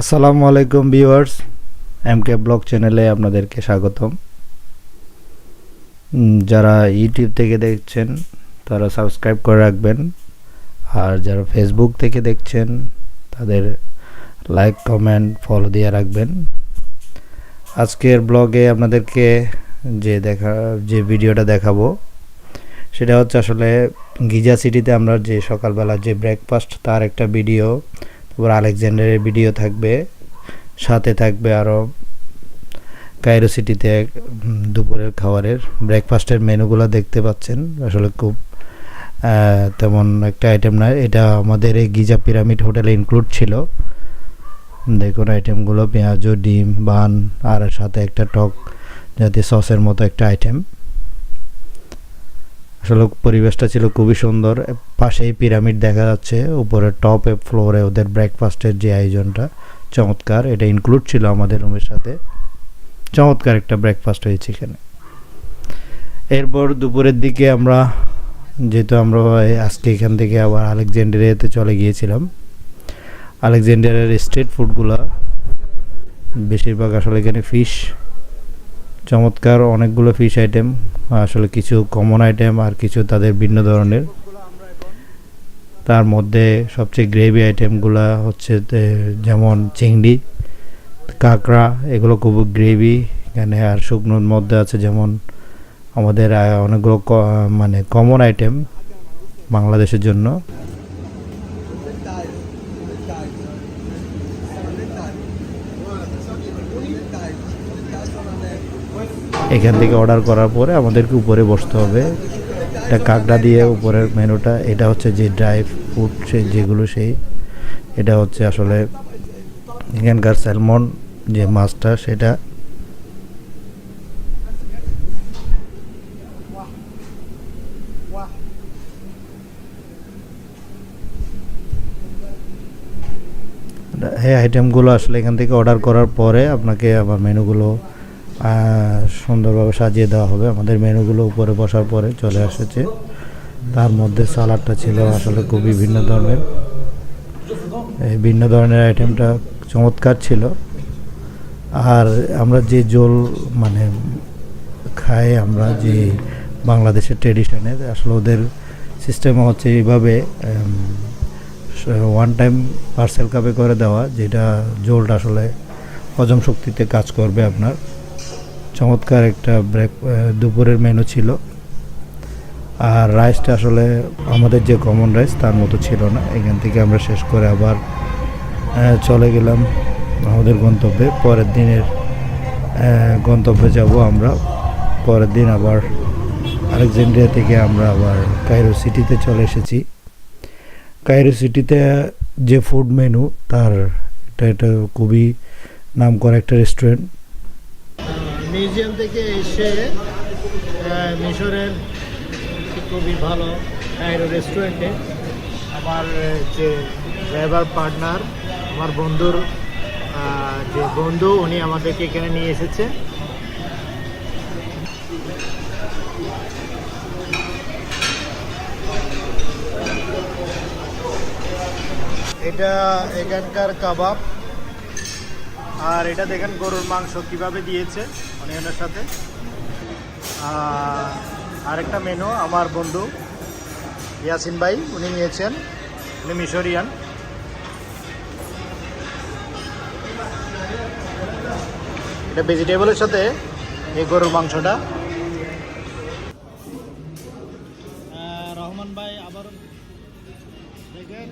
আসসালামু আলাইকুম viewers M K blog চ্যানেলে আপনাদেরকে স্বাগতম। যারা ইউটিউব থেকে দেখছেন, তারা সাবস্ক্রাইব করে রাখবেন। আর যারা ফেসবুক থেকে দেখছেন, তাদের লাইক, কমেন্ট, ফলো দিয়ে রাখবেন। আজকের ব্লগে আপনাদেরকে যে দেখা, যে ভিডিওটা দেখাবো, সেটা হচ্ছে আসলে গিজা সিটিতে আমরা যে সকালবেলা যে ব্রেকফাস্ট তার একটা ভিডিও তারপর আলেকজান্ডারের ভিডিও থাকবে, সাথে থাকবে আরও কায়রো সিটিতে দুপুরের খাবারের ব্রেকফাস্টের মেনুগুলো দেখতে পাচ্ছেন। আসলে খুব তেমন একটা আইটেম নয় এটা আমাদের এই গিজা পিরামিড হোটেলে ইনক্লুড ছিল। দেখুন আইটেমগুলো পেঁয়াজু, ডিম, বান, আর সাথে একটা টক জাতীয় সসের মতো একটা আইটেম আসলে পরিবেশটা ছিল খুবই সুন্দর। পাশেই পিরামিড দেখা যাচ্ছে উপরে টপে ফ্লোরে ওদের ব্রেকফাস্টের যে আয়োজনটা, চমৎকার। এটা ইনক্লুড ছিল আমাদের রুমের সাথে। চমৎকার একটা ব্রেকফাস্ট হয়েছে এখানে। এরপর দুপুরের দিকে আমরা, যেহেতু আমরা আজকে এখান থেকে আবার আলেকজান্ডারিয়াতে চলে গিয়েছিলাম, আলেকজান্ডারিয়ার স্ট্রিট ফুডগুলো, বেশিরভাগ আসলে এখানে ফিশ চমৎকার অনেকগুলো ফিশ আইটেম আসলে কিছু কমন আইটেম আর কিছু তাদের ভিন্ন ধরনের। তার মধ্যে সবচেয়ে গ্রেভি আইটেমগুলো হচ্ছে যেমন চিংড়ি, কাঁকড়া, এগুলো খুব গ্রেভি এখানে আর শুকনোর মধ্যে আছে যেমন আমাদের অনেকগুলো মানে কমন আইটেম বাংলাদেশের জন্য। এখান থেকে অর্ডার করার পরে আমাদেরকে উপরে বসতে হবে। এটা কাকড়া দিয়ে উপরের মেনুটা, এটা হচ্ছে যে ড্রাই ফুড সে যেগুলো সেই, এটা হচ্ছে আসলে এখানকার স্যালমন যে মাছটা, সেটা। এই আইটেমগুলো আসলে এখান থেকে অর্ডার করার পরে আপনাকে আবার মেনুগুলো সুন্দরভাবে সাজিয়ে দেওয়া হবে। আমাদের মেনুগুলো উপরে বসার পরে চলে এসেছে। তার মধ্যে সালাডটা ছিল আসলে খুবই ভিন্ন ধরনের। এই ভিন্ন ধরনের আইটেমটা চমৎকার ছিল। আর আমরা যে জল মানে খাই, আমরা যে বাংলাদেশের ট্রেডিশনে আসলে ওদের সিস্টেম হচ্ছে এইভাবে ওয়ান টাইম পার্সেল কাপে করে দেওয়া, যেটা জোলটা আসলে হজম শক্তিতে কাজ করবে আপনার। চমৎকার একটা ব্রেক দুপুরের মেনু ছিল। আর রাইসটা আসলে আমাদের যে কমন রাইস তার মতো ছিল না। এখান থেকে আমরা শেষ করে আবার চলে গেলাম আমাদের গন্তব্যে। পরের দিনের গন্তব্যে যাব আমরা। পরের দিন আবার আলেকজান্ড্রিয়া থেকে আমরা আবার কায়রো সিটিতে চলে এসেছি। কায়রো সিটিতে যে ফুড মেনু তার এটা এটা খুবই নাম করা একটা রেস্টুরেন্ট মিউজিয়াম থেকে এসে মিশরের খুবই ভালো কায়রো রেস্টুরেন্টে আমার যে ড্রাইভার পার্টনার আমার বন্ধুর যে বন্ধু, উনি আমাদেরকে এখানে নিয়ে এসেছে। এটা এখানকার কাবাব। আর এটা দেখেন গরুর মাংস কীভাবে দিয়েছে অনিয়নের সাথে। আর আরেকটা মেনু আমার বন্ধু ইয়াসিন ভাই, উনি নিয়েছেন, উনি মিশরিয়ান। এটা ভেজিটেবলের সাথে এই গরুর মাংসটা। রহমান ভাই, আবার দেখেন।